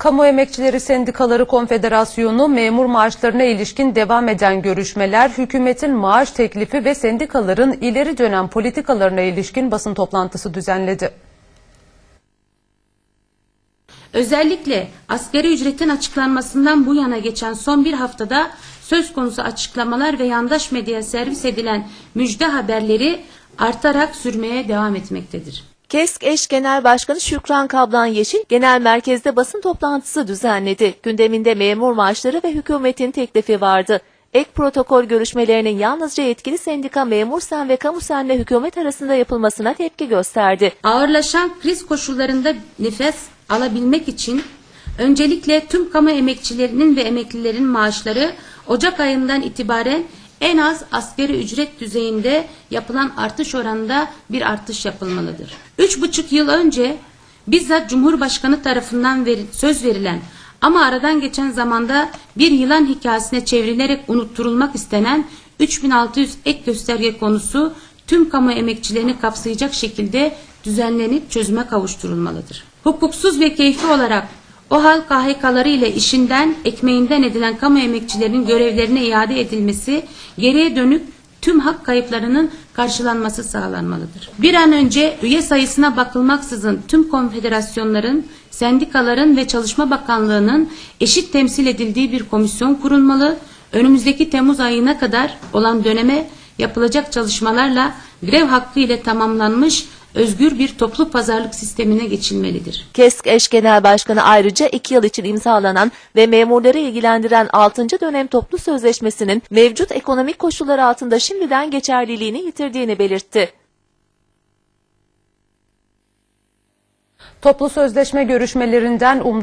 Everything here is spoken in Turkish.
Kamu Emekçileri Sendikaları Konfederasyonu memur maaşlarına ilişkin devam eden görüşmeler, hükümetin maaş teklifi ve sendikaların ileri dönem politikalarına ilişkin basın toplantısı düzenledi. Özellikle asgari ücretin açıklanmasından bu yana geçen son bir haftada söz konusu açıklamalar ve yandaş medyaya servis edilen müjde haberleri artarak sürmeye devam etmektedir. KESK eş genel başkanı Şükran Kablan Yeşil genel merkezde basın toplantısı düzenledi. Gündeminde memur maaşları ve hükümetin teklifi vardı. Ek protokol görüşmelerinin yalnızca yetkili sendika memur sen ve kamu senle hükümet arasında yapılmasına tepki gösterdi. Ağırlaşan kriz koşullarında nefes alabilmek için öncelikle tüm kamu emekçilerinin ve emeklilerin maaşları Ocak ayından itibaren en az asgari ücret düzeyinde yapılan artış oranında bir artış yapılmalıdır. Üç buçuk yıl önce bizzat Cumhurbaşkanı tarafından veri- söz verilen ama aradan geçen zamanda bir yılan hikayesine çevrilerek unutturulmak istenen 3600 ek gösterge konusu tüm kamu emekçilerini kapsayacak şekilde düzenlenip çözüme kavuşturulmalıdır. Hukuksuz ve keyfi olarak o hal KHK'ları ile işinden, ekmeğinden edilen kamu emekçilerinin görevlerine iade edilmesi, geriye dönük tüm hak kayıplarının karşılanması sağlanmalıdır. Bir an önce üye sayısına bakılmaksızın tüm konfederasyonların, sendikaların ve Çalışma Bakanlığı'nın eşit temsil edildiği bir komisyon kurulmalı, önümüzdeki Temmuz ayına kadar olan döneme yapılacak çalışmalarla grev hakkı ile tamamlanmış özgür bir toplu pazarlık sistemine geçilmelidir. KESK eş genel başkanı ayrıca 2 yıl için imzalanan ve memurları ilgilendiren 6. dönem toplu sözleşmesinin mevcut ekonomik koşullar altında şimdiden geçerliliğini yitirdiğini belirtti. Toplu sözleşme görüşmelerinden umduğumuz